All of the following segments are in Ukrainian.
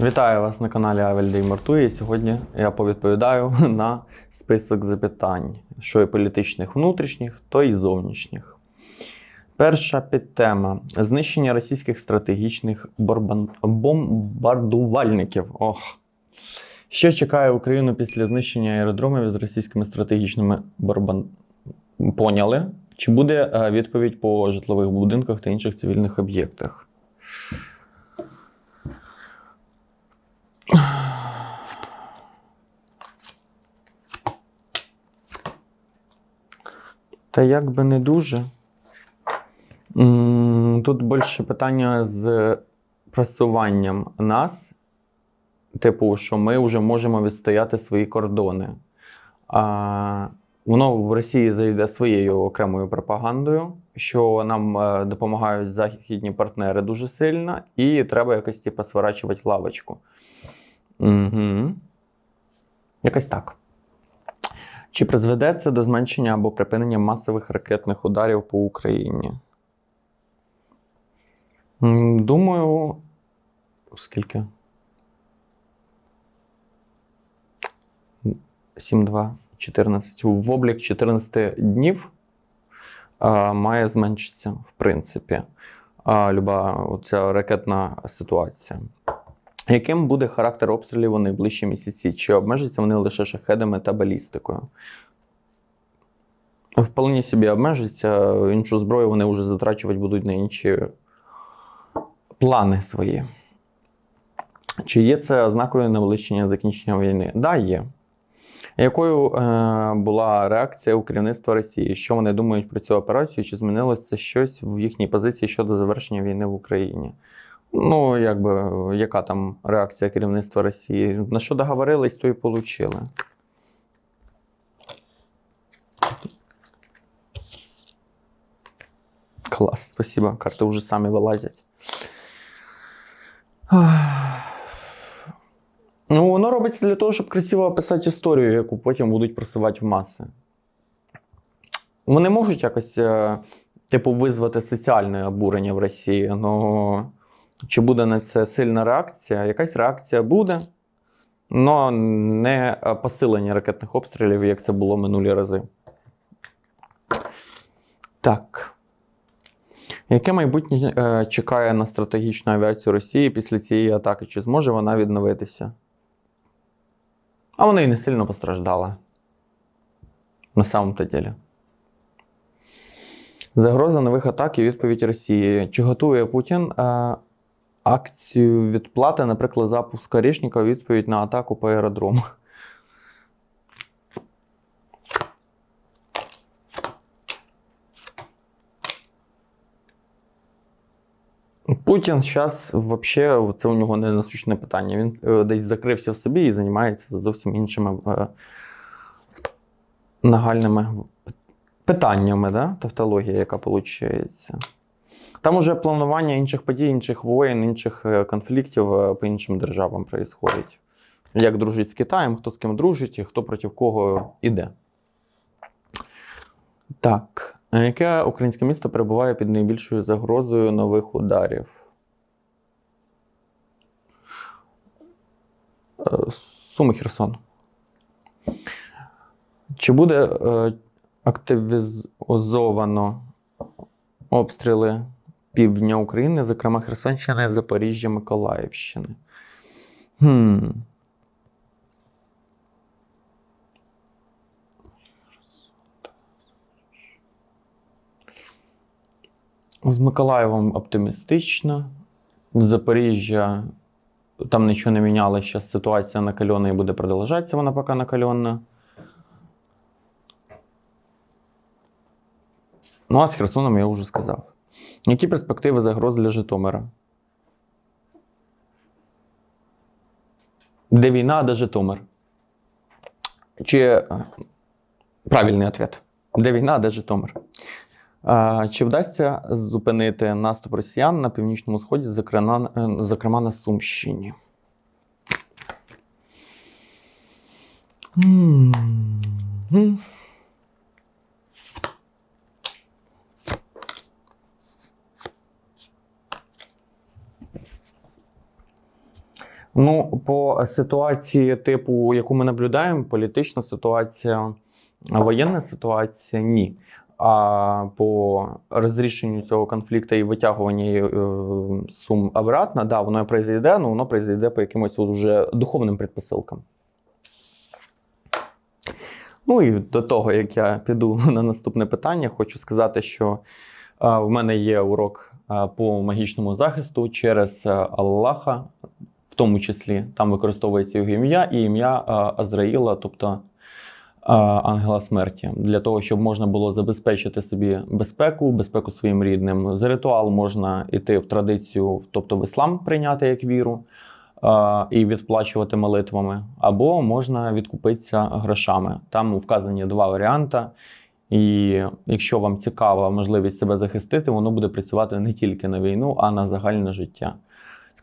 Вітаю вас на каналі Авельдей Мартує. Сьогодні я повідповідаю на список запитань, що і політичних внутрішніх, то і зовнішніх. Перша підтема: знищення російських стратегічних борбан- бомбардувальників. Ох. Що чекає Україну після знищення аеродромів з російськими стратегічними борбан... Поняли? Чи буде е, відповідь по житлових будинках та інших цивільних об'єктах? Та як би не дуже. Тут більше питання з просуванням нас, типу, що ми вже можемо відстояти свої кордони. А, воно в Росії зайде своєю окремою пропагандою, що нам е, допомагають західні партнери дуже сильно, і треба якось типу, сворачувати лавочку. Угу. Якось так. Чи призведе це до зменшення або припинення масових ракетних ударів по Україні? Думаю, скільки? 7, 2, 14. В облік 14 днів а, має зменшитися, в принципі, а, люба ця ракетна ситуація. Яким буде характер обстрілів у найближчі місяці? Чи обмежаться вони лише шахедами та балістикою? Вполне собі обмежаться, іншу зброю вони вже затрачувати будуть на інші плани свої. Чи є це ознакою наближення закінчення війни? Так, да, є. Якою е, була реакція у керівництва Росії? Що вони думають про цю операцію? Чи змінилось це щось в їхній позиції щодо завершення війни в Україні? Ну, якби, яка там реакція керівництва Росії? На що договорились, то і отримали. Клас, спасибо. Карти вже самі вилазять. Ну, воно робиться для того, щоб красиво описати історію, яку потім будуть просувати в маси. Вони можуть якось, е, типу, визвати соціальне обурення в Росії. Ну, чи буде на це сильна реакція? Якась реакція буде, але не посилення ракетних обстрілів, як це було минулі рази. Так. Яке майбутнє е, чекає на стратегічну авіацію Росії після цієї атаки? Чи зможе вона відновитися? А вона і не сильно постраждала. На самом-то ділі. Загроза нових атак і відповідь Росії. Чи готує Путін е, акцію відплати, наприклад, запуск Орішника у відповідь на атаку по аеродрому? Путін зараз взагалі це у нього не насущне питання. Він е, десь закрився в собі і займається зовсім іншими е, нагальними питаннями, да? тавтологія, яка виходить. Там уже планування інших подій, інших воєн, інших е, конфліктів е, по іншим державам відбувається. Як дружить з Китаєм, хто з ким дружить і хто проти кого іде. Так. Яке українське місто перебуває під найбільшою загрозою нових ударів? Е, Суми Херсон. Чи буде е, активізовано обстріли півдня України, зокрема Херсонщини, Запоріжжя, Миколаївщини? Хм. З Миколаєвом оптимістично. В Запоріжжя там нічого не мінялося, зараз ситуація накальона і буде продовжатися, вона поки накальонна. Ну, а з Херсоном я вже сказав. Які перспективи загроз для Житомира? Де війна, а де Житомир? Чи е, правильний відповідь? Де війна, а де Житомир? Чи вдасться зупинити наступ росіян на північному сході, зокрема, е, на Сумщині? М. Ну, по ситуації, типу, яку ми наблюдаємо, політична ситуація, воєнна ситуація ні. А по розрішенню цього конфлікту і витягуванню е, сум обратно, да, воно произойде, але воно произойде по якимось уже духовним предпосилкам. Ну і до того, як я піду на наступне питання, хочу сказати, що е, в мене є урок е, по магічному захисту через Аллаха, в тому числі там використовується його ім'я і ім'я е, Азраїла, тобто е, ангела смерті, для того, щоб можна було забезпечити собі безпеку, безпеку своїм рідним. За ритуал можна йти в традицію, тобто в іслам прийняти як віру е, і відплачувати молитвами, або можна відкупитися грошами. Там вказані два варіанти. І якщо вам цікава можливість себе захистити, воно буде працювати не тільки на війну, а на загальне життя.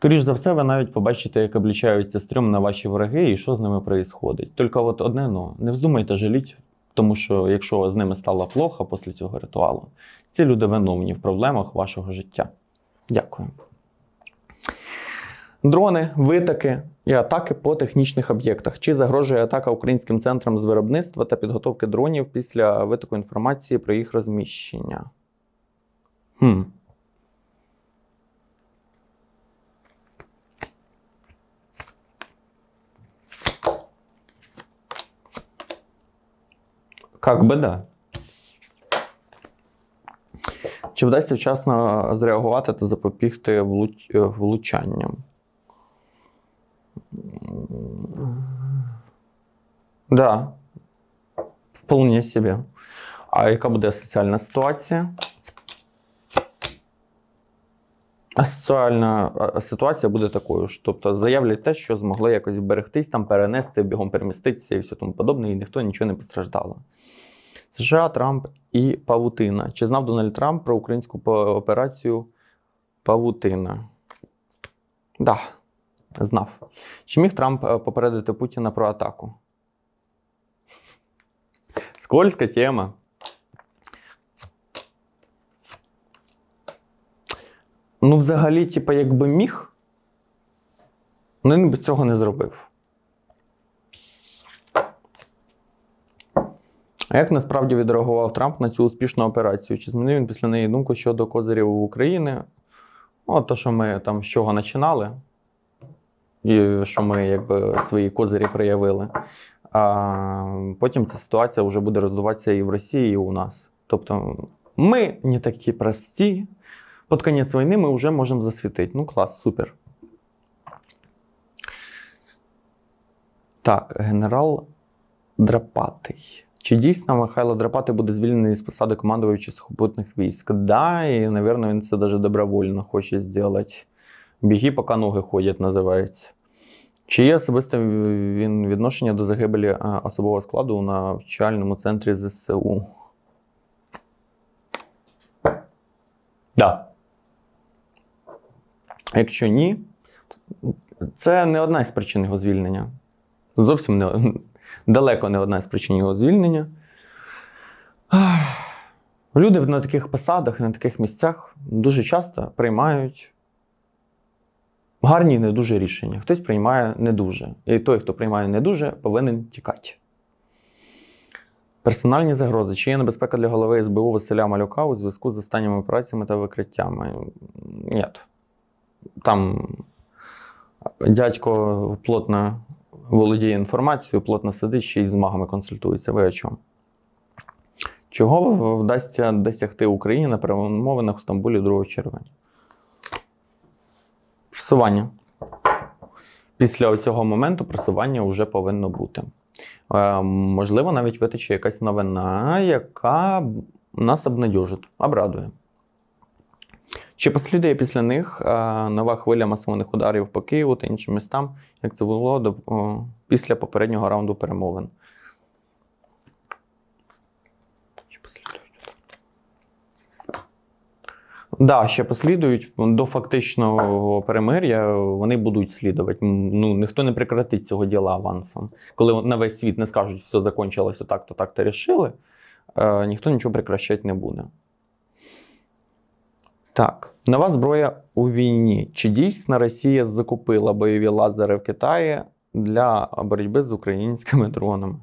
Скоріше за все, ви навіть побачите, як облічаються стрьом на ваші враги і що з ними відбувається. Тільки от одне ну, не вздумайте жаліть, тому що якщо з ними стало плохо після цього ритуалу, ці люди виновні в проблемах вашого життя. Дякую. Дрони, витоки і атаки по технічних об'єктах. Чи загрожує атака українським центрам з виробництва та підготовки дронів після витоку інформації про їх розміщення? Хм. Как би да. Чи вдасться вчасно зреагувати та запобігти влуч... влучанням? Да. Вполне себе. А яка буде соціальна ситуація? А соціальна а, ситуація буде такою ж. Тобто заявлять те, що змогли якось вберегтись, там перенести, бігом переміститися і все тому подобне, і ніхто нічого не постраждало. США, Трамп і Павутина. Чи знав Дональд Трамп про українську операцію Павутина? Да, знав. Чи міг Трамп е, попередити Путіна про атаку? Скользка тема. Ну, взагалі, типа, якби міг, ну він би цього не зробив. А як насправді відреагував Трамп на цю успішну операцію? Чи змінив він після неї думку щодо козирів України? Ну, то, що ми там з чого починали, і що ми якби свої козирі проявили. А потім ця ситуація вже буде роздуватися і в Росії, і у нас. Тобто, ми не такі прості. Під кінець війни ми вже можемо засвітити. Ну, клас, супер. Так, генерал Драпатий. Чи дійсно Михайло Драпатий буде звільнений з посади командувача сухопутних військ? Да, і, мабуть, він це навіть добровольно хоче зробити. Біги, поки ноги ходять, називається. Чи є особисте він відношення до загибелі е, особового складу у навчальному центрі ЗСУ? Да. Якщо ні, це не одна із причин його звільнення. Зовсім не, далеко не одна із причин його звільнення. Люди на таких посадах, на таких місцях дуже часто приймають гарні і не дуже рішення. Хтось приймає не дуже. І той, хто приймає не дуже, повинен тікати. Персональні загрози. Чи є небезпека для голови СБУ Василя Малюка у зв'язку з останніми операціями та викриттями? Ні. Там дядько плотно володіє інформацією, плотно сидить, ще й з магами консультується. Ви о чому? Чого вдасться досягти Україні на перемовинах у Стамбулі 2 червня? Просування. Після цього моменту просування вже повинно бути. Е, можливо, навіть витече якась новина, яка нас обнадьожить, обрадує. Чи послідує після них е, нова хвиля масованих ударів по Києву та іншим містам, як це було до, після попереднього раунду перемовин? Да, ще послідують до фактичного перемир'я. Вони будуть слідувати. Ну ніхто не прекратить цього діла авансом. Коли на весь світ не скажуть, що все закончилося так-то, так-то рішили, е, ніхто нічого прекращати не буде. Так, нова зброя у війні. Чи дійсно Росія закупила бойові лазери в Китаї для боротьби з українськими дронами?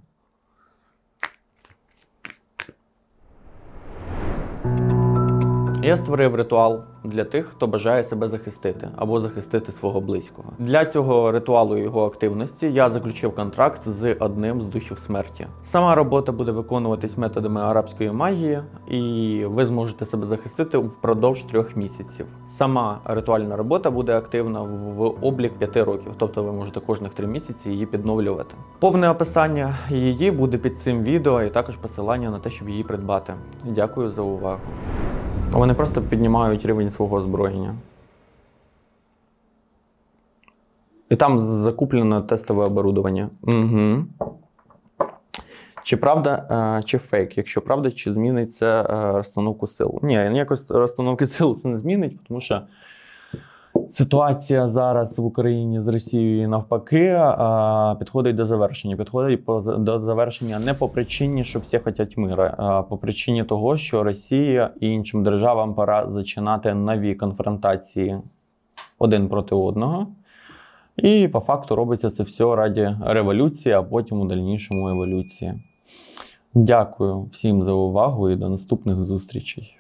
Я створив ритуал для тих, хто бажає себе захистити або захистити свого близького. Для цього ритуалу і його активності я заключив контракт з одним з духів смерті. Сама робота буде виконуватись методами арабської магії, і ви зможете себе захистити впродовж трьох місяців. Сама ритуальна робота буде активна в облік п'яти років, тобто ви можете кожних три місяці її підновлювати. Повне описання її буде під цим відео, і також посилання на те, щоб її придбати. Дякую за увагу. Вони просто піднімають рівень свого озброєння. І там закуплено тестове оборудовання. Угу. Чи правда, е, чи фейк? Якщо правда, чи зміниться е, розстановку сил? Ні, ніякої розстановки сил це не змінить, тому що ситуація зараз в Україні з Росією навпаки підходить до завершення. Підходить до завершення не по причині, що всі хочуть мира, а по причині того, що Росія і іншим державам пора зачинати нові конфронтації один проти одного. І по факту робиться це все раді революції, а потім у дальнішому еволюції. Дякую всім за увагу і до наступних зустрічей.